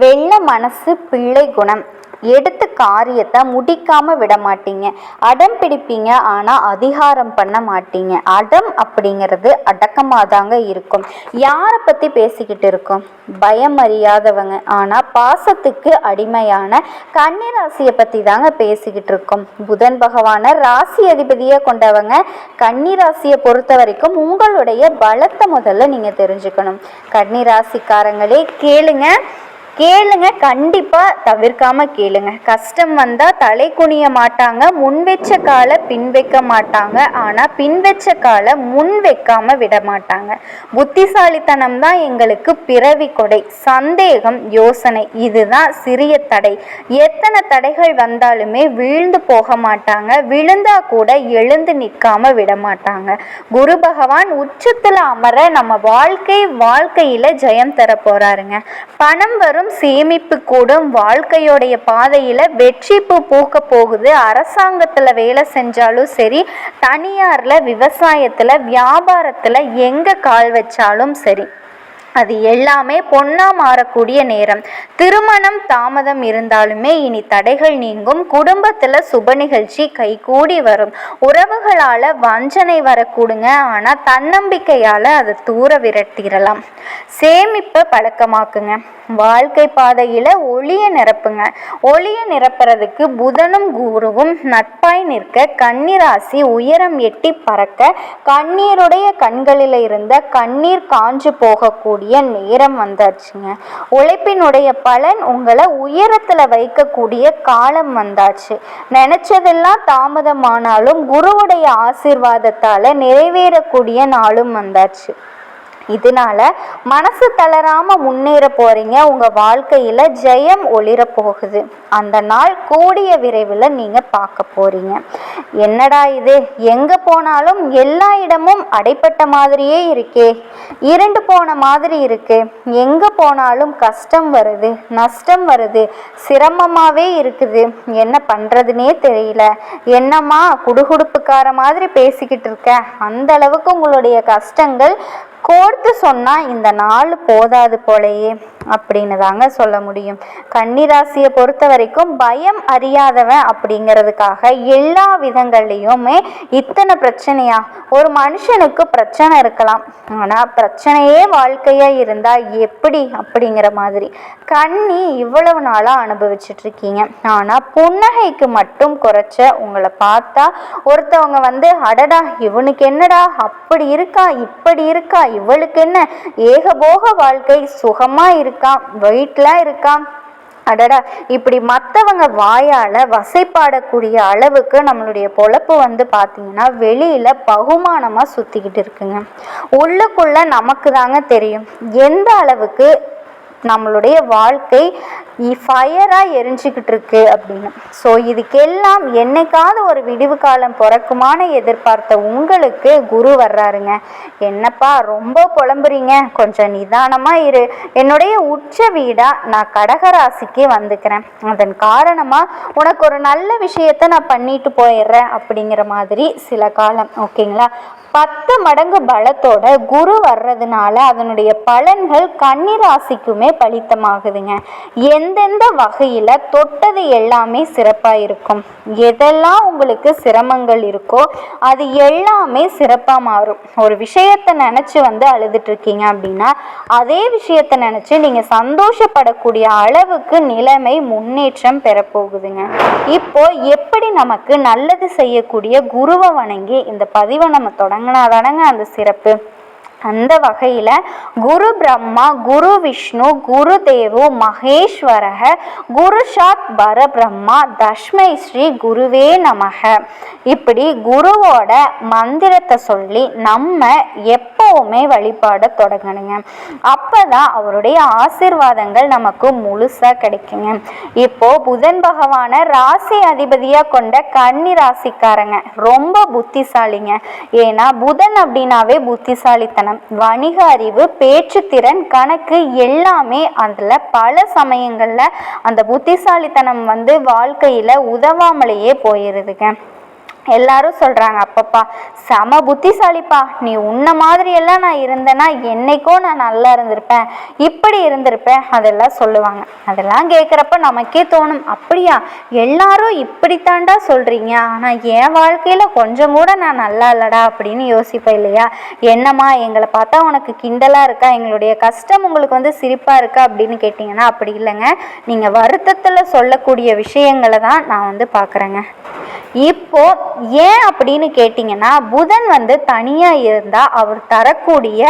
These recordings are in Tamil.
வெள்ள மனசு பிள்ளை குணம். எடுத்த காரியத்தை முடிக்காம விட மாட்டீங்க. அடம் பிடிப்பீங்க ஆனால் அதிகாரம் பண்ண மாட்டீங்க. அடம் அப்படிங்கிறது அடக்கமாக தாங்க இருக்கும். யாரை பற்றி பேசிக்கிட்டு இருக்கோம்? பயம் அறியாதவங்க. ஆனால் பாசத்துக்கு அடிமையான கன்னிராசியை பற்றி தாங்க பேசிக்கிட்டு இருக்கோம். புதன் பகவானை ராசி அதிபதியை கொண்டவங்க கன்னிராசியை பொறுத்த வரைக்கும் உங்களுடைய பலத்தை முதல்ல நீங்கள் தெரிஞ்சுக்கணும். கன்னிராசிக்காரங்களே கேளுங்க. கேளுங்க கண்டிப்பாக தவிர்க்காம கேளுங்க. கஷ்டம் வந்தால் தலை குனிய மாட்டாங்க முன் வச்ச காலை பின் வைக்க மாட்டாங்க. ஆனால் பின் வச்ச காலை முன் வைக்காம விட மாட்டாங்க. புத்திசாலித்தனம் தான் எங்களுக்கு பிறவி கொடை. சந்தேகம் யோசனை இதுதான் சிறிய தடை. எத்தனை தடைகள் வந்தாலுமே வீழ்ந்து போக மாட்டாங்க. விழுந்தா கூட எழுந்து நிற்காம விட மாட்டாங்க. குரு பகவான் உச்சத்தில் அமர நம்ம வாழ்க்கை வாழ்க்கையில் ஜெயம் தர போறாருங்க. பணம் வரும் சேமிப்பு கூடும். வாழ்க்கையோடைய பாதையில் வெற்றி பூ பூக்க போகுது. அரசாங்கத்தில் வேலை செஞ்சாலும் சரி தனியாரில் விவசாயத்தில் வியாபாரத்தில் எங்கே கால் வச்சாலும் சரி. அது எல்லாமே பொன்னா மாறக்கூடிய நேரம். திருமணம் தாமதம் இருந்தாலுமே இனி தடைகள் நீங்கும். குடும்பத்துல சுப நிகழ்ச்சி கைகூடி வரும். உறவுகளால வஞ்சனை வரக்கூடுங்க. ஆனா தன்னம்பிக்கையால அதை தூர விரட்டிடலாம். சேமிப்பை பழக்கமாக்குங்க. வாழ்க்கை பாதையில ஒளிய நிரப்புங்க. ஒளிய நிரப்புறதுக்கு புதனும் குருவும் நட்பாய் நிற்க கண்ணீராசி உயரம் எட்டி பறக்க கண்ணீருடைய கண்களில் இருந்த கண்ணீர் காஞ்சு வைக்கக்கூடிய நேரம் வந்தாச்சுங்க. உழைப்பினுடைய பலன் உங்களை உயரத்துல வைக்கக்கூடிய காலம் வந்தாச்சு. நினைச்சதெல்லாம் தாமதமானாலும் குருவுடைய ஆசீர்வாதத்தால நிறைவேறக்கூடிய நாளும் வந்தாச்சு. இதனால மனசு தளராம முன்னேற போறீங்க. உங்க வாழ்க்கையில ஜெயம் ஒளிர போகுது. அந்த நாள் கூடிய விரைவில் நீங்க பார்க்க போறீங்க. என்னடா இது? எங்க போனாலும் எல்லா இடமும் அடைப்பட்ட மாதிரியே இருக்கே. இருண்டு போன மாதிரி இருக்கு. எங்க போனாலும் கஷ்டம் வருது நஷ்டம் வருது சிரமமாவே இருக்குது. என்ன பண்றதுனே தெரியல. என்னம்மா குடுகுடுப்புக்கார மாதிரி பேசிக்கிட்டு இருக்க? அந்த அளவுக்கு உங்களுடைய கஷ்டங்கள் கோர்த்து சொன்னால் இந்த நாள் போதாது போலையே அப்படின்னு தாங்க சொல்ல முடியும். கன்னிராசியை பொறுத்த வரைக்கும் பயம் அறியாதவன் அப்படிங்கிறதுக்காக எல்லா விதங்கள்லையுமே இத்தனை பிரச்சனையா? ஒரு மனுஷனுக்கு பிரச்சனை இருக்கலாம். ஆனால் பிரச்சனையே வாழ்க்கையாக இருந்தால் எப்படி அப்படிங்கிற மாதிரி. கண்ணி இவ்வளவு நாளாக அனுபவிச்சுட்டு இருக்கீங்க ஆனால் புன்னகைக்கு மட்டும் குறைச்ச உங்களை பார்த்தா ஒருத்தவங்க வந்து அடடா இவனுக்கு என்னடா அப்படி இருக்கா இப்படி இருக்கா இவளுக்கு என்ன? ஏகபோக வாழ்க்கை சுகமா இருக்கா? வெயிட்ல இருக்கா? அடடா இப்படி மற்றவங்க வாயால் வசைப்பாடக்கூடிய அளவுக்கு நம்மளுடைய பொழப்பு வந்து பார்த்தீங்கன்னா வெளியில் பகுமானமாக சுற்றிக்கிட்டு இருக்குங்க. உள்ளுக்குள்ள நமக்கு தாங்க தெரியும். எந்த அளவுக்கு நம்மளுடைய வாழ்க்கை ஃபயராக எரிஞ்சுக்கிட்டு இருக்கு அப்படின்னு. ஸோ இதுக்கெல்லாம் என்னைக்காவது ஒரு விடிவு காலம் பிறக்குமான எதிர்பார்த்த உங்களுக்கு குரு வர்றாருங்க. என்னப்பா ரொம்ப புலம்புறீங்க. கொஞ்சம் நிதானமாக இரு. என்னுடைய உச்ச வீடாக நான் கடகராசிக்கு வந்துக்கிறேன். அதன் காரணமாக உனக்கு ஒரு நல்ல விஷயத்தை நான் பண்ணிட்டு போயிடுறேன் அப்படிங்கிற மாதிரி சில காலம் ஓகேங்களா? பத்து மடங்கு பலத்தோட குரு வர்றதுனால அதனுடைய பலன்கள் கன்னிராசிக்குமே பலித்தமாகுதுங்க. எந்தெந்த வகையில் தொட்டது எல்லாமே சிறப்பாக இருக்கும் எதெல்லாம் உங்களுக்கு சிரமங்கள் இருக்கோ அது எல்லாமே சிறப்பாக மாறும். ஒரு விஷயத்தை நினச்சி வந்து அழுதுட்டு இருக்கீங்க அப்படின்னா அதே விஷயத்தை நினச்சி நீங்கள் சந்தோஷப்படக்கூடிய அளவுக்கு நிலைமை முன்னேற்றம் பெறப்போகுதுங்க. இப்போ எப்படி நமக்கு நல்லது செய்யக்கூடிய குருவை வணங்கி இந்த பதிவை நம்ம தொடங்க தானேங்க அந்த சிறப்பு. அந்த வகையில் குரு பிரம்மா குரு விஷ்ணு குரு தேவு மகேஸ்வரக குரு சாத் பரபிரம்மா தஷ்மை ஸ்ரீ குருவே நமக. இப்படி குருவோட மந்திரத்தை சொல்லி நம்ம எப்போவுமே வழிபாட தொடங்கணுங்க. அப்பதான் அவருடைய ஆசிர்வாதங்கள் நமக்கு முழுசாக கிடைக்குங்க. இப்போ புதன் பகவான ராசி அதிபதியாக கொண்ட கன்னி ராசிக்காரங்க. ரொம்ப புத்திசாலிங்க. ஏன்னா புதன் அப்படின்னாவே புத்திசாலித்தனம் வணிக அறிவு பேச்சுத்திறன் கணக்கு எல்லாமே அதில் பல சமயங்களில் அந்த புத்திசாலித்தனம் வந்து வாழ்க்கையில் உதவாமலேயே போயிருதுங்க. எல்லாரும் சொல்கிறாங்க அப்பப்பா செம புத்திசாலிப்பா. நீ உன்ன மாதிரியெல்லாம் நான் இருந்தேன்னா என்னைக்கோ நான் நல்லா இருந்திருப்பேன். இப்படி இருந்திருப்பேன். அதெல்லாம் சொல்லுவாங்க. அதெல்லாம் கேட்குறப்ப நமக்கே தோணும் அப்படியா? எல்லாரும் இப்படித்தாண்டா சொல்கிறீங்க ஆனால் என் வாழ்க்கையில் கொஞ்சம் கூட நான் நல்லா இல்லடா. அப்படின்னு யோசிப்பேன் இல்லையா? என்னம்மா எங்களை பார்த்தா உனக்கு கிண்டலாக இருக்கா? எங்களுடைய கஷ்டம் உங்களுக்கு வந்து சிரிப்பாக இருக்கா? அப்படின்னு கேட்டிங்கன்னா அப்படி இல்லைங்க. நீங்கள் வருத்தத்தில் சொல்லக்கூடிய விஷயங்களை தான் நான் வந்து பார்க்குறேங்க. இப்போது ஏன் அப்படின்னு கேட்டிங்கன்னா புதன் வந்து தனியாக இருந்தால் அவர் தரக்கூடிய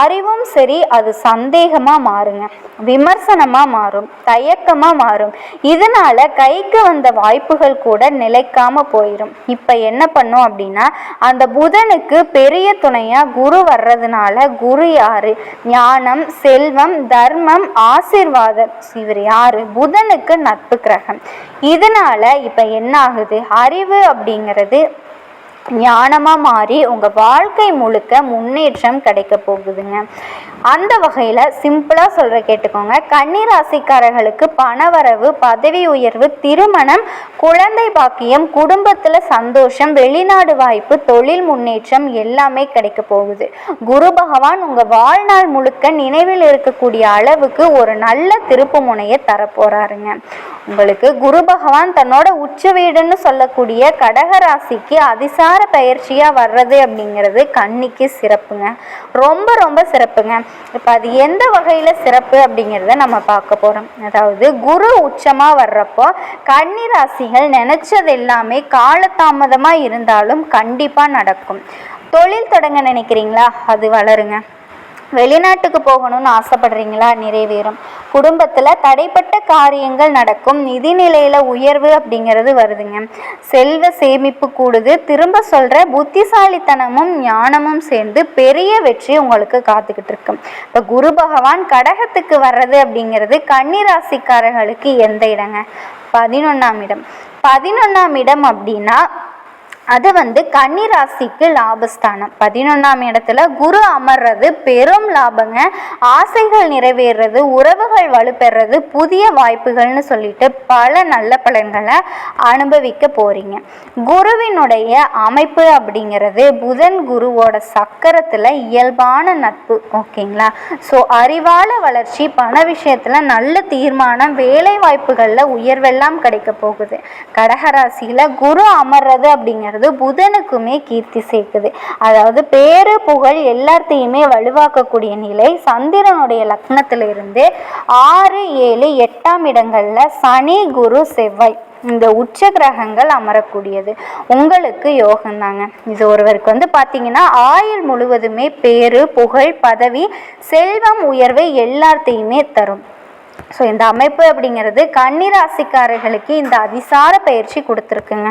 அறிவும் சரி அது சந்தேகமாக மாறுங்க. விமர்சனமாக மாறும் தயக்கமாக மாறும். இதனால கைக்கு வந்த வாய்ப்புகள் கூட நிலைக்காமல் போயிடும் இப்போ என்ன பண்ணும் அப்படின்னா அந்த புதனுக்கு பெரிய துணையாக குரு வர்றதுனால குரு யாரு? ஞானம் செல்வம் தர்மம் ஆசிர்வாதம். இவர் யாரு? புதனுக்கு நட்பு கிரகம். இதனால் இப்போ என்ன ஆகுது? அறிவு அப்படிங்கிறது என்பது ஞானமாக மாறி உங்கள் வாழ்க்கை முழுக்க முன்னேற்றம் கிடைக்க போகுதுங்க. அந்த வகையில் சிம்பிளாக சொல்கிற கேட்டுக்கோங்க. கன்னிராசிக்காரர்களுக்கு பணவரவு பதவி உயர்வு திருமணம் குழந்தை பாக்கியம் குடும்பத்தில் சந்தோஷம் வெளிநாடு வாய்ப்பு தொழில் முன்னேற்றம் எல்லாமே கிடைக்க போகுது. குரு பகவான் உங்கள் வாழ்நாள் முழுக்க நினைவில் இருக்கக்கூடிய அளவுக்கு ஒரு நல்ல திருப்பு முனையை தரப்போகிறாருங்க உங்களுக்கு குரு பகவான் தன்னோட உச்ச வீடுன்னு சொல்லக்கூடிய கடகராசிக்கு அதிசார பயிற்சியாக வர்றது அப்படிங்கிறது கண்ணிக்கு சிறப்புங்க. ரொம்ப ரொம்ப சிறப்புங்க. இப்போ அது எந்த வகையில் சிறப்பு அப்படிங்கிறத நம்ம பார்க்க போகிறோம் அதாவது குரு உச்சமாக வர்றப்போ கன்னி ராசிகள் நினச்சது எல்லாமே காலதாமதமாக இருந்தாலும் கண்டிப்பாக நடக்கும். தொழில் தொடங்க நினைக்கிறீங்களா? அது வளருங்க. வெளிநாட்டுக்கு போகணும்னு ஆசைப்படுறீங்களா? நிறைவேறும். குடும்பத்தில் தடைப்பட்ட காரியங்கள் நடக்கும். நிதிநிலையில் உயர்வு அப்படிங்கிறது வருதுங்க. செல்வ சேமிப்பு கூடுது. திரும்ப சொல்கிற புத்திசாலித்தனமும் ஞானமும் சேர்ந்து பெரிய வெற்றி உங்களுக்கு காத்துக்கிட்டு இருக்கும் இப்போ குரு பகவான் கடகத்துக்கு வர்றது அப்படிங்கிறது கன்னிராசிக்காரர்களுக்கு எந்த இடங்க? பதினொன்றாம் இடம். பதினொன்றாம் இடம் அப்படின்னா அது வந்து கன்னிராசிக்கு லாபஸ்தானம். பதினொன்றாம் இடத்துல குரு அமர்றது பெரும் லாபங்க. ஆசைகள் நிறைவேறது உறவுகள் வலுப்பெறது புதிய வாய்ப்புகள்னு சொல்லிட்டு பல நல்ல பலன்களை அனுபவிக்க போறீங்க. குருவினுடைய அமைப்பு அப்படிங்கிறது புதன் குருவோட சக்கரத்தில் இயல்பான நட்பு ஓகேங்களா? ஸோ அறிவால வளர்ச்சி பண விஷயத்தில் நல்ல தீர்மானம் வேலை வாய்ப்புகளில் உயர்வெல்லாம் கிடைக்க போகுது. கடகராசியில் குரு அமர்றது அப்படிங்கிற ஆகுது புதனுக்குமே கீர்த்தி சேர்க்குது. அதாவது பேரு புகழ் எல்லாத்தையுமே வலுவாக்கக்கூடிய நிலை சந்திரனுடைய லக்னத்திலிருந்து ஆறு ஏழு எட்டாம் இடங்களில் சனி குரு செவ்வாய் இந்த உச்ச கிரகங்கள் அமரக்கூடியது. உங்களுக்கு யோகம்தாங்க இது ஒருவருக்கு வந்து பார்த்தீங்கன்னா ஆயுள் முழுவதுமே பேரு புகழ் பதவி செல்வம் உயர்வை எல்லாத்தையுமே தரும். ஸோ இந்த அமைப்பு அப்படிங்கிறது கன்னிராசிக்காரர்களுக்கு இந்த அதிசார பயிற்சி கொடுத்துருக்குங்க.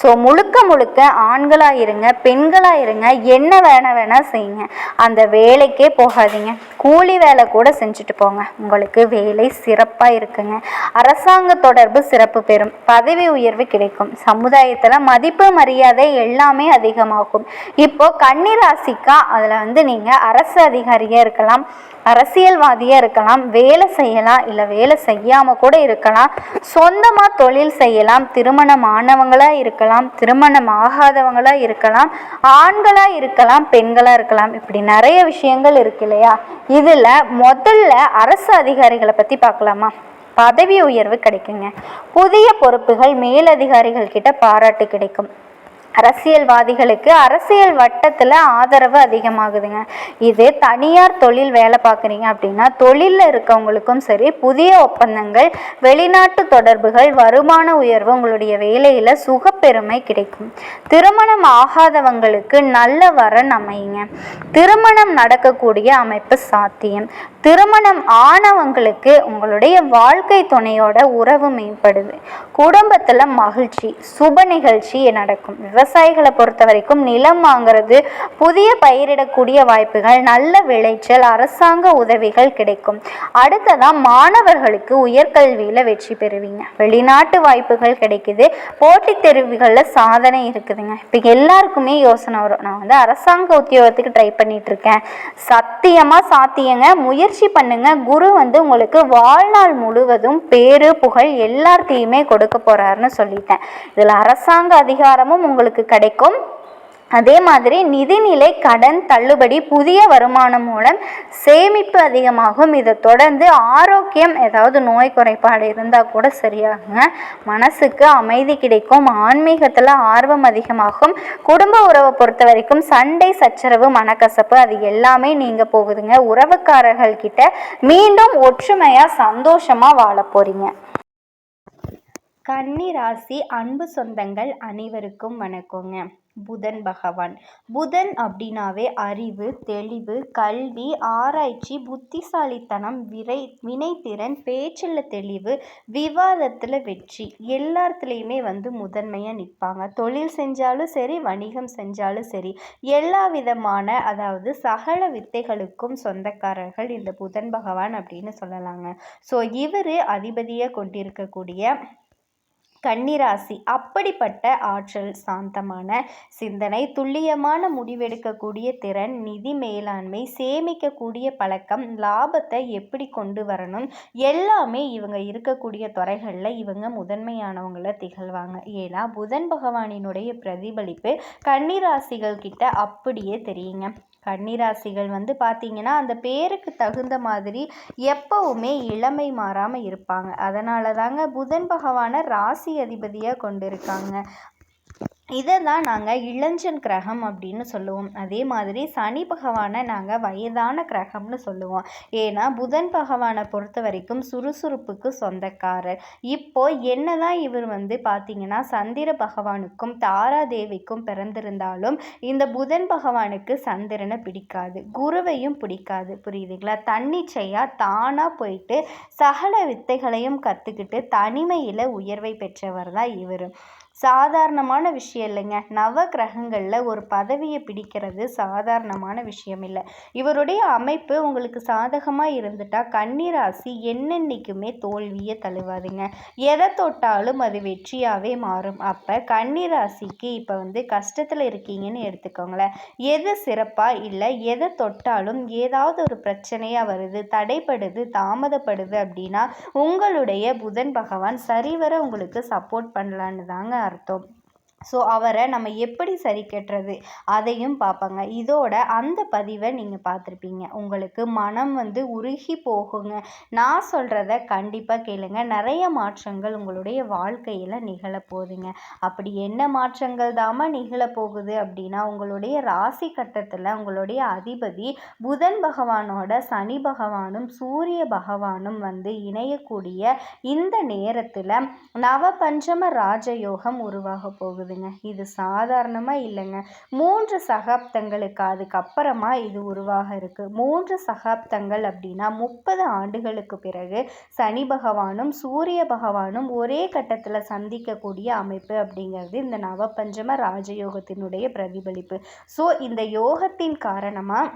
ஸோ முழுக்க முழுக்க ஆண்களாக இருங்க பெண்களாக இருங்க என்ன வேணால் வேணால் செய்யுங்க. அந்த வேலைக்கே போகாதீங்க. கூலி வேலை கூட செஞ்சுட்டு போங்க. உங்களுக்கு வேலை சிறப்பாக இருக்குங்க. அரசாங்க தொடர்பு சிறப்பு பெறும். பதவி உயர்வு கிடைக்கும். சமுதாயத்தில் மதிப்பு மரியாதை எல்லாமே அதிகமாகும். இப்போ கன்னிராசிக்கா அதில் வந்து நீங்கள் அரசு அதிகாரியாக இருக்கலாம் அரசியல்வாதியாக இருக்கலாம் வேலை செய்யலாம் இல்லை வேலை செய்யாமல் கூட இருக்கலாம் சொந்தமாக தொழில் செய்யலாம் திருமணம் ஆனவங்களாக இருக்கலாம் திருமணம் ஆகாதவங்களாக இருக்கலாம் ஆண்களாக இருக்கலாம் பெண்களாக இருக்கலாம். இப்படி நிறைய விஷயங்கள் இருக்கு இல்லையா? இதில் முதல்ல அரசு அதிகாரிகளை பற்றி பார்க்கலாமா? பதவி உயர்வு கிடைக்குங்க. புதிய பொறுப்புகள் மேலதிகாரிகள் கிட்ட பாராட்டு கிடைக்கும். அரசியல்வாதிகளுக்கு அரசியல் வட்டத்தில் ஆதரவு அதிகமாகுதுங்க. இது தனியார் தொழில் வேலை பார்க்குறீங்க அப்படின்னா தொழிலில் இருக்கவங்களுக்கும் சரி புதிய ஒப்பந்தங்கள் வெளிநாட்டு தொடர்புகள் வருமான உயர்வு உங்களுடைய வேலையில் சுகப்பெருமை கிடைக்கும். திருமணம் ஆகாதவங்களுக்கு நல்ல வரன் அமையுங்க. திருமணம் நடக்கக்கூடிய அமைப்பு சாத்தியம். திருமணம் ஆனவங்களுக்கு உங்களுடைய வாழ்க்கை துணையோட உறவு மேம்படுது. குடும்பத்தில் மகிழ்ச்சி சுப நிகழ்ச்சி நடக்கும். விவசாயிகளை பொறுத்த வரைக்கும் நிலம் வாங்கிறது புதிய பயிரிடக்கூடிய வாய்ப்புகள் நல்ல விளைச்சல் அரசாங்க உதவிகள் கிடைக்கும். அடுத்ததான் மாணவர்களுக்கு உயர்கல்வியில் வெற்றி பெறுவீங்க. வெளிநாட்டு வாய்ப்புகள் கிடைக்குது. போட்டித் தேர்வுகளில் சாதனை இருக்குதுங்க. இப்போ எல்லாருக்குமே யோசனை வரும். நான் வந்து அரசாங்க உத்தியோகத்துக்கு ட்ரை பண்ணிட்டு இருக்கேன். சத்தியமாக சாத்தியங்க. முயற்சி முயற்சி பண்ணுங்க. குரு வந்து உங்களுக்கு வாழ்நாள் முழுவதும் பேரு புகழ் எல்லாத்தையுமே கொடுக்க போறாருன்னு சொல்லிட்டேன். இதில் அரசாங்க அதிகாரமும் உங்களுக்கு கிடைக்கும். அதே மாதிரி நிதிநிலை கடன் தள்ளுபடி புதிய வருமானம் மூலம் சேமிப்பு அதிகமாகும். இதை தொடர்ந்து ஆரோக்கியம் ஏதாவது நோய் குறைபாடு இருந்தால் கூட சரியாகுங்க. மனசுக்கு அமைதி கிடைக்கும். ஆன்மீகத்தில் ஆர்வம் அதிகமாகும். குடும்ப உறவை பொறுத்த வரைக்கும் சண்டை சச்சரவு மனக்கசப்பு அது எல்லாமே நீங்கள் போகுதுங்க. உறவுக்காரர்கள் கிட்ட மீண்டும் ஒற்றுமையாக சந்தோஷமாக வாழ போகிறீங்க கன்னி ராசி அன்பு சொந்தங்கள் அனைவருக்கும் வணக்கங்க. புதன் பகவான். புதன் அப்படின்னாவே அறிவு தெளிவு கல்வி ஆராய்ச்சி புத்திசாலித்தனம் விரை வினைத்திறன் பேச்சில் தெளிவு விவாதத்தில் வெற்றி. எல்லாத்துலேயுமே வந்து முதன்மையாக நிற்பாங்க தொழில் செஞ்சாலும் சரி வணிகம் செஞ்சாலும் சரி எல்லா விதமான அதாவது சகல வித்தைகளுக்கும் சொந்தக்காரர்கள் இந்த புதன் பகவான் அப்படின்னு சொல்லலாங்க. ஸோ இவர் அதிபதியை கொண்டிருக்கக்கூடிய கன்னிராசி அப்படிப்பட்ட ஆற்றல் சாந்தமான சிந்தனை துல்லியமான முடிவெடுக்கக்கூடிய திறன் நிதி மேலாண்மை சேமிக்கக்கூடிய பழக்கம் லாபத்தை எப்படி கொண்டு வரணும் எல்லாமே இவங்க இருக்கக்கூடிய துறைகளில் இவங்க முதன்மையானவங்கள திகழ்வாங்க. ஏன்னா புதன் பகவானினுடைய பிரதிபலிப்பு கன்னிராசிகள் கிட்ட அப்படியே தெரியுங்க. கன்னிராசிகள் வந்து பார்த்திங்கன்னா அந்த பேருக்கு தகுந்த மாதிரி எப்பவுமே இளமை மாறாமல் இருப்பாங்க. அதனால தாங்க புதன் பகவானை ராசி அதிபதியாக கொண்டிருக்காங்க. இதை தான் நாங்கள் இளஞ்சன் கிரகம் அப்படின்னு சொல்லுவோம். அதே மாதிரி சனி பகவானை நாங்கள் வயதான கிரகம்னு சொல்லுவோம். ஏன்னா புதன் பகவானை பொறுத்த வரைக்கும் சுறுசுறுப்புக்கு சொந்தக்காரர். இப்போ என்னதான் இவர் வந்து பார்த்தீங்கன்னா சந்திர பகவானுக்கும் தாராதேவிக்கும் பிறந்திருந்தாலும் இந்த புதன் பகவானுக்கு சந்திரனை பிடிக்காது. குருவையும் பிடிக்காது. புரியுதுங்களா? தன்னிச்சையாக தானாக போயிட்டு சகல வித்தைகளையும் கற்றுக்கிட்டு தனிமையில் உயர்வை பெற்றவர் தான் இவர். சாதாரணமான விஷயம் இல்லைங்க. நவ கிரகங்களில் ஒரு பதவியை பிடிக்கிறது சாதாரணமான விஷயம் இல்லை. இவருடைய அமைப்பு உங்களுக்கு சாதகமாக இருந்துட்டால் கன்னிராசி என்னென்னைக்குமே தோல்வியை தழுவாதுங்க. எதை தொட்டாலும் அது வெற்றியாகவே மாறும். அப்போ கன்னிராசிக்கு இப்போ வந்து கஷ்டத்தில் இருக்கீங்கன்னு எடுத்துக்கோங்களேன். எது சிறப்பாக இல்லை எதை தொட்டாலும் ஏதாவது ஒரு பிரச்சனையாக வருது தடைப்படுது தாமதப்படுது அப்படின்னா உங்களுடைய புதன் பகவான் சரிவர உங்களுக்கு சப்போர்ட் பண்ணலான்னு தாங்க அர்த்தம் ஸோ அவரை நம்ம எப்படி சரி கட்டுறது? அதையும் பார்ப்பாங்க. இதோட அந்த பதிவை நீங்கள் பார்த்துருப்பீங்க. உங்களுக்கு மனம் வந்து உருகி போகுங்க. நான் சொல்கிறத கண்டிப்பாக கேளுங்க. நிறைய மாற்றங்கள் உங்களுடைய வாழ்க்கையில் நிகழப்போகுதுங்க அப்படி என்ன மாற்றங்கள் தாம நிகழப்போகுது அப்படின்னா உங்களுடைய ராசி கட்டத்தில் உங்களுடைய அதிபதி புதன் பகவானோட சனி பகவானும் சூரிய பகவானும் வந்து இணையக்கூடிய இந்த நேரத்தில் நவபஞ்சம ராஜயோகம் உருவாக போகுது போகுதுங்க இது சாதாரணமாக இல்லைங்க. மூன்று சகாப்தங்களுக்கு அதுக்கப்புறமா இது உருவாக இருக்குது மூன்று சகாப்தங்கள் அப்படின்னா முப்பது ஆண்டுகளுக்கு பிறகு சனி பகவானும் சூரிய பகவானும் ஒரே கட்டத்தில் சந்திக்கக்கூடிய அமைப்பு அப்படிங்கிறது இந்த நவபஞ்சம ராஜயோகத்தினுடைய பிரதிபலிப்பு. ஸோ இந்த யோகத்தின் காரணமாக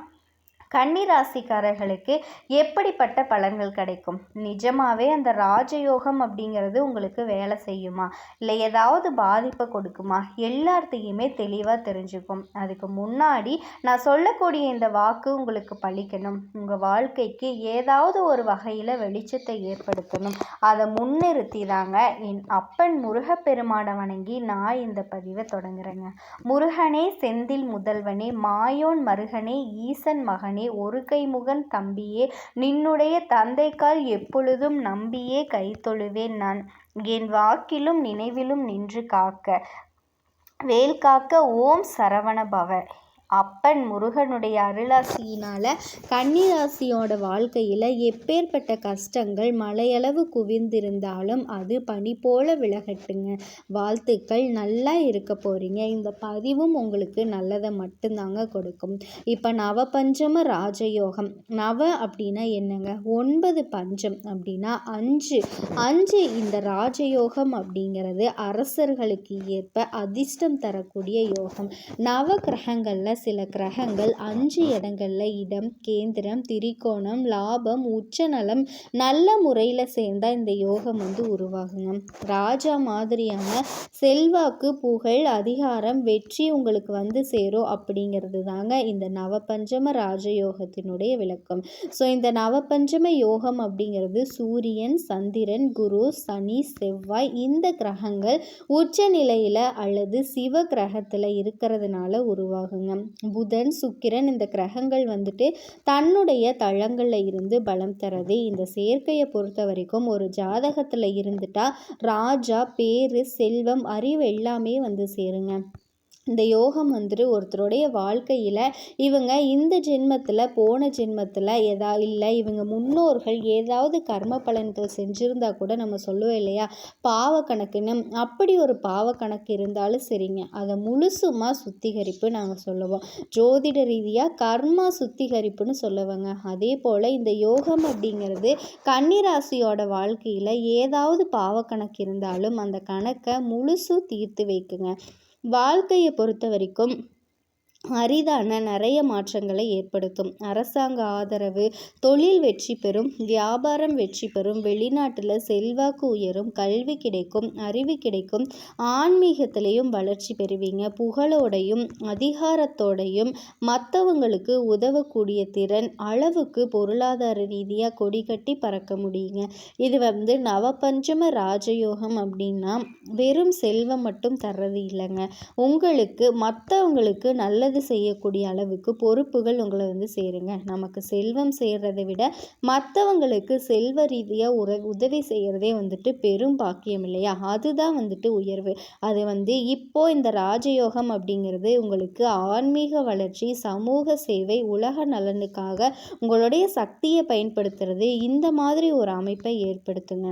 கன்னிராசிக்காரர்களுக்கு எப்படிப்பட்ட பலன்கள் கிடைக்கும்? நிஜமாவே அந்த ராஜயோகம் அப்படிங்கிறது உங்களுக்கு வேலை செய்யுமா? இல்லை ஏதாவது பாதிப்பை கொடுக்குமா? எல்லாத்தையுமே தெளிவாக தெரிஞ்சுக்கும். அதுக்கு முன்னாடி நான் சொல்லக்கூடிய இந்த வாக்கு உங்களுக்கு பழிக்கணும். உங்கள் வாழ்க்கைக்கு ஏதாவது ஒரு வகையில் வெளிச்சத்தை ஏற்படுத்தணும். அதை முன்னிறுத்தி தாங்க என் அப்பன் முருகப்பெருமானை வணங்கி நான் இந்த பதிவை தொடங்குறேங்க. முருகனே செந்தில் முதல்வனே மாயோன் மருகனே ஈசன் மகனே மகனே ஒரு கைமுகன் தம்பியே நின்னுடைய தந்தைக்கால் எப்பொழுதும் நம்பியே கைத்தொழுவேன் நான். என் வாக்கிலும் நினைவிலும் நின்று காக்க வேல் காக்க ஓம் சரவண பவ அப்பன் முருகனுடைய அருளாசியினால் கன்னிராசியோட வாழ்க்கையில் எப்பேற்பட்ட கஷ்டங்கள் மலையளவு குவிந்திருந்தாலும் அது பனி போல விலகட்டுங்க. வாழ்த்துக்கள். நல்லா இருக்க போகிறீங்க இந்த பதிவும் உங்களுக்கு நல்லதை மட்டும்தாங்க கொடுக்கும். இப்போ நவபஞ்சம ராஜயோகம். நவ அப்படின்னா என்னங்க? ஒன்பது பஞ்சம் அப்படின்னா அஞ்சு. அஞ்சு இந்த ராஜயோகம் அப்படிங்கிறது அரசர்களுக்கு ஏற்ப அதிர்ஷ்டம் தரக்கூடிய யோகம். நவ கிரகங்களில் சில கிரகங்கள் அஞ்சு இடங்கள்ல இடம் கேந்திரம் திரிகோணம் லாபம் உச்சநலம் நல்ல முறையில் சேர்ந்தால் இந்த யோகம் வந்து உருவாகுங்க. ராஜா மாதிரியான செல்வாக்கு புகழ் அதிகாரம் வெற்றி உங்களுக்கு வந்து சேரும் அப்படிங்கிறது தாங்க இந்த நவபஞ்சம ராஜயோகத்தினுடைய விளக்கம். ஸோ இந்த நவபஞ்சம யோகம் அப்படிங்கிறது சூரியன் சந்திரன் குரு சனி செவ்வாய் இந்த கிரகங்கள் உச்ச நிலையில் அல்லது சிவ கிரகத்தில் இருக்கிறதுனால உருவாகுங்க. புதன் சுக்கிரன் இந்த கிரகங்கள் வந்துட்டு தன்னுடைய தளங்களில் இருந்து பலம் தரது. இந்த சேர்க்கையை பொறுத்த வரைக்கும் ஒரு ஜாதகத்தில் இருந்துட்டா ராஜா பேரு செல்வம் அறிவு எல்லாமே வந்து சேருங்க. இந்த யோகம் வந்துட்டு ஒருத்தருடைய வாழ்க்கையில் இவங்க இந்த ஜென்மத்தில் போன ஜென்மத்தில் எதா இல்லை இவங்க முன்னோர்கள் ஏதாவது கர்ம பலன்கள் செஞ்சுருந்தா கூட நம்ம சொல்லுவோம் இல்லையா? பாவ கணக்குன்னு அப்படி ஒரு பாவ கணக்கு இருந்தாலும் சரிங்க. அதை முழுசுமாக சுத்திகரிப்பு நாங்கள் சொல்லுவோம். ஜோதிட ரீதியாக கர்மா சுத்திகரிப்புன்னு சொல்லுவாங்க. அதே போல் இந்த யோகம் அப்படிங்கிறது கன்னிராசியோட வாழ்க்கையில் ஏதாவது பாவ கணக்கு இருந்தாலும் அந்த கணக்கை முழுசும் தீர்த்து வைக்குங்க. வாழ்க்கையை பொறுத்த வரைக்கும் அரிதான நிறைய மாற்றங்களை ஏற்படுத்தும். அரசாங்க ஆதரவு தொழில் வெற்றி பெறும் வியாபாரம் வெற்றி பெறும் வெளிநாட்டில் செல்வாக்கு உயரும் கல்வி கிடைக்கும் அறிவு கிடைக்கும் ஆன்மீகத்திலையும் வளர்ச்சி பெறுவீங்க. புகழோடையும் அதிகாரத்தோடையும் மற்றவங்களுக்கு உதவக்கூடிய திறன் அளவுக்கு பொருளாதார ரீதியாக கொடி கட்டி பறக்க முடியுங்க. இது வந்து நவபஞ்சம ராஜயோகம் அப்படின்னா வெறும் செல்வம் மட்டும் தர்றது இல்லைங்க. உங்களுக்கு மற்றவங்களுக்கு நல்ல நல்லது செய்யக்கூடிய அளவுக்கு பொறுப்புகள் உங்களை வந்து சேருங்க. நமக்கு செல்வம் சேர்றதை விட மற்றவங்களுக்கு செல்வ ரீதியாக உற உதவி செய்கிறதே வந்துட்டு பெரும் பாக்கியம் இல்லையா? அதுதான் வந்துட்டு உயர்வு. அது வந்து இப்போ இந்த ராஜயோகம் அப்படிங்கிறது உங்களுக்கு ஆன்மீக வளர்ச்சி சமூக சேவை உலக நலனுக்காக உங்களுடைய சக்தியை பயன்படுத்துறது இந்த மாதிரி ஒரு அமைப்பை ஏற்படுத்துங்க.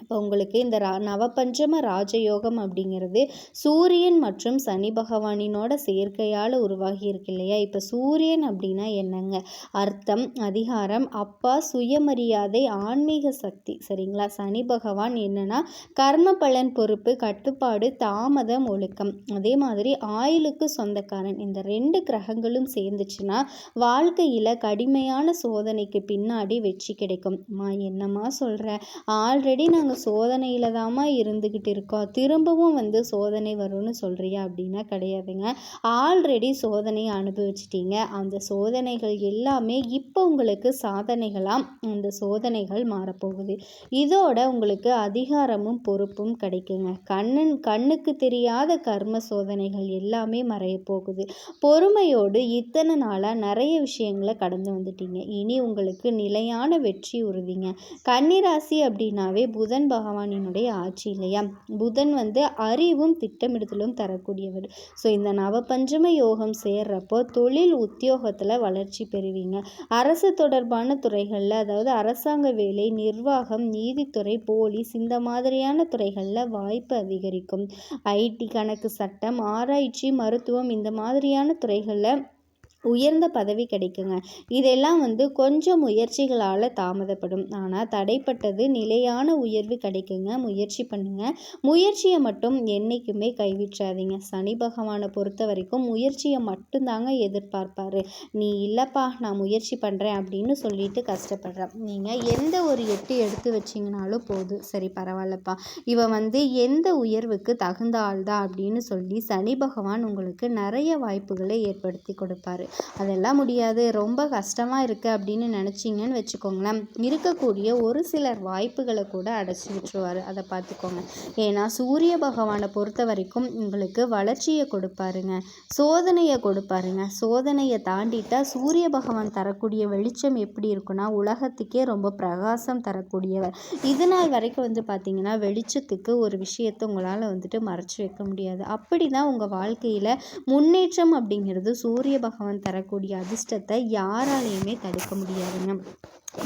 இப்போ உங்களுக்கு இந்த ரா நவபஞ்சம ராஜயோகம் அப்படிங்கிறது சூரியன் மற்றும் சனி பகவானினோட சேர்க்கையால் உருவாகி இருக்கு இல்லையா? இப்போ சூரியன் அப்படின்னா என்னங்க? அர்த்தம் அதிகாரம் அப்பா சுயமரியாதை ஆன்மீக சக்தி. சரிங்களா? சனி பகவான் என்னன்னா கர்ம பலன் பொறுப்பு கட்டுப்பாடு தாமதம் ஒழுக்கம். அதே மாதிரி ஆயுளுக்கு சொந்தக்காரன். இந்த ரெண்டு கிரகங்களும் சேர்ந்துச்சுன்னா வாழ்க்கையில் கடுமையான சோதனைக்கு பின்னாடி வெற்றி கிடைக்கும். மா என்னம்மா சொல்கிற ஆல்ரெடி நான் நாங்கள் சோதனையில் தாம்மா இருந்துக்கிட்டு இருக்கோம் திரும்பவும் வந்து சோதனை வரும்னு சொல்கிறியா அப்படின்னா கிடையாதுங்க. ஆல்ரெடி சோதனையை அனுபவிச்சிட்டிங்க. அந்த சோதனைகள் எல்லாமே இப்போ உங்களுக்கு சாதனைகளாக அந்த சோதனைகள் மாறப்போகுது. இதோட உங்களுக்கு அதிகாரமும் பொறுப்பும் கிடைக்குங்க. கண்ணன் கண்ணுக்கு தெரியாத கர்ம சோதனைகள் எல்லாமே மறைய போகுது. பொறுமையோடு இத்தனை நாளாக நிறைய விஷயங்களை கடந்து வந்துட்டீங்க. இனி உங்களுக்கு நிலையான வெற்றி உறுதிங்க. கன்னிராசி அப்படின்னாவே புதன் புதன் பகவானினுடைய ஆட்சி இல்லையா? புதன் வந்து அறிவும் திட்டமிடுதலும் தரக்கூடியவர். ஸோ இந்த நவபஞ்சம யோகம் சேர்றப்போ தொழில் உத்தியோகத்தில் வளர்ச்சி பெறுவீங்க. அரசு தொடர்பான துறைகளில் அதாவது அரசாங்க வேலை நிர்வாகம் நீதித்துறை போலீஸ் இந்த மாதிரியான துறைகளில் வாய்ப்பு அதிகரிக்கும். ஐடி கணக்கு சட்டம் ஆராய்ச்சி மருத்துவம் இந்த மாதிரியான துறைகளில் உயர்ந்த பதவி கிடைக்குங்க. இதெல்லாம் வந்து கொஞ்சம் முயற்சிகளால் தாமதப்படும். ஆனால் தடைப்பட்டது நிலையான உயர்வு கிடைக்குங்க. முயற்சி பண்ணுங்கள் முயற்சியை மட்டும் என்றைக்குமே கைவிட்றாதீங்க சனி பகவானை பொறுத்த வரைக்கும் முயற்சியை மட்டும்தாங்க எதிர்பார்ப்பார். நீ இல்லைப்பா நான் முயற்சி பண்ணுறேன் அப்படின்னு சொல்லிட்டு கஷ்டப்படுறேன் நீங்கள் எந்த ஒரு எட்டு எடுத்து வச்சிங்கனாலும் போதும். சரி பரவாயில்லப்பா. இவன் வந்து எந்த உயர்வுக்கு தகுந்த ஆள் தான் அப்படின்னு சொல்லி சனி பகவான் உங்களுக்கு நிறைய வாய்ப்புகளை ஏற்படுத்தி கொடுப்பாரு. அதெல்லாம் முடியாது. ரொம்ப கஷ்டமாக இருக்குது அப்படின்னு நினச்சிங்கன்னு வச்சுக்கோங்களேன். இருக்கக்கூடிய ஒரு சிலர் வாய்ப்புகளை கூட அடைச்சி விட்டுருவார். அதை பார்த்துக்கோங்க. ஏன்னா சூரிய பகவானை பொறுத்த வரைக்கும் உங்களுக்கு வளர்ச்சியை கொடுப்பாருங்க. சோதனையை கொடுப்பாருங்க. சோதனையை தாண்டிட்டா சூரிய பகவான் தரக்கூடிய வெளிச்சம் எப்படி இருக்குன்னா உலகத்துக்கே ரொம்ப பிரகாசம் தரக்கூடியவர். இது நாள் வரைக்கும் வந்து பார்த்திங்கன்னா வெளிச்சத்துக்கு ஒரு விஷயத்தை உங்களால் வந்துட்டு மறைச்சி வைக்க முடியாது. அப்படி தான் உங்கள் வாழ்க்கையில் முன்னேற்றம் அப்படிங்கிறது சூரிய பகவான் தரக்கூடிய அதிர்ஷ்டத்தை யாராலையுமே தடுக்க முடியாதுங்க.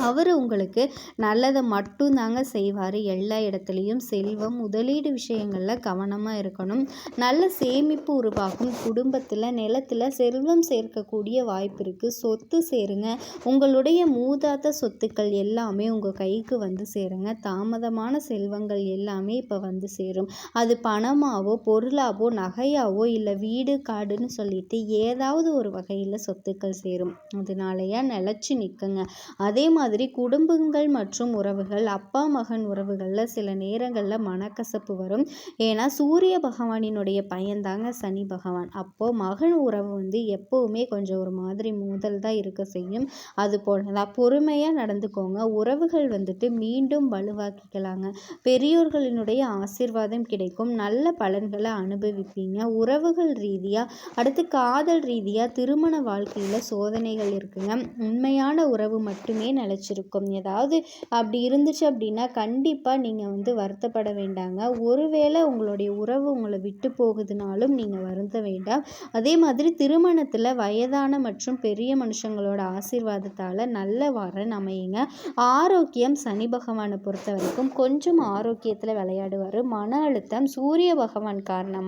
அவர் உங்களுக்கு நல்லதை மட்டும்தாங்க செய்வார். எல்லா இடத்துலையும் செல்வம் முதலீடு விஷயங்களில் கவனமாக இருக்கணும். நல்ல சேமிப்பு உருவாகும் குடும்பத்தில் நிலத்தில் செல்வம் சேர்க்கக்கூடிய வாய்ப்பு இருக்குது சொத்து சேருங்க. உங்களுடைய மூதாத சொத்துக்கள் எல்லாமே உங்கள் கைக்கு வந்து சேருங்க. தாமதமான செல்வங்கள் எல்லாமே இப்போ வந்து சேரும். அது பணமாவோ பொருளாவோ நகையாவோ இல்லை வீடு காடுன்னு சொல்லிட்டு ஏதாவது ஒரு வகையில் சொத்துக்கள் சேரும். அதனாலயா நிலச்சி நிற்குங்க அதே மாதிரி குடும்பங்கள் மற்றும் உறவுகள் அப்பா மகன் உறவுகளில் சில நேரங்களில் மனக்கசப்பு வரும். ஏன்னா சூரிய பகவானினுடைய பையன்தாங்க சனி பகவான். அப்போது மகன் உறவு வந்து எப்போவுமே கொஞ்சம் ஒரு மாதிரி மோதல் தான் இருக்க செய்யும். அது போல தான் பொறுமையாக நடந்துக்கோங்க. உறவுகள் வந்துட்டு மீண்டும் வலுவாக்கிக்கலாங்க. பெரியோர்களினுடைய ஆசிர்வாதம் கிடைக்கும். நல்ல பலன்களை அனுபவிப்பீங்க. உறவுகள் ரீதியாக அடுத்து காதல் ரீதியாக திருமண வாழ்க்கையில் சோதனைகள் இருக்குங்க. உண்மையான உறவு மட்டுமே நிலச்சிருக்கும் ஏதாவது அப்படி இருந்துச்சு அப்படின்னா கண்டிப்பாக நீங்கள் வந்து வருத்தப்பட வேண்டாங்க. ஒருவேளை உங்களுடைய உறவு உங்களை விட்டு போகுதுனாலும் நீங்கள் வருந்த வேண்டாம். அதே மாதிரி திருமணத்தில் வயதான மற்றும் பெரிய மனுஷங்களோட ஆசீர்வாதத்தால் நல்ல வரன் அமையுங்க. ஆரோக்கியம் சனி பகவானை பொறுத்த வரைக்கும் கொஞ்சம் ஆரோக்கியத்தில் விளையாடுவார். மன அழுத்தம் சூரிய பகவான் காரணமாக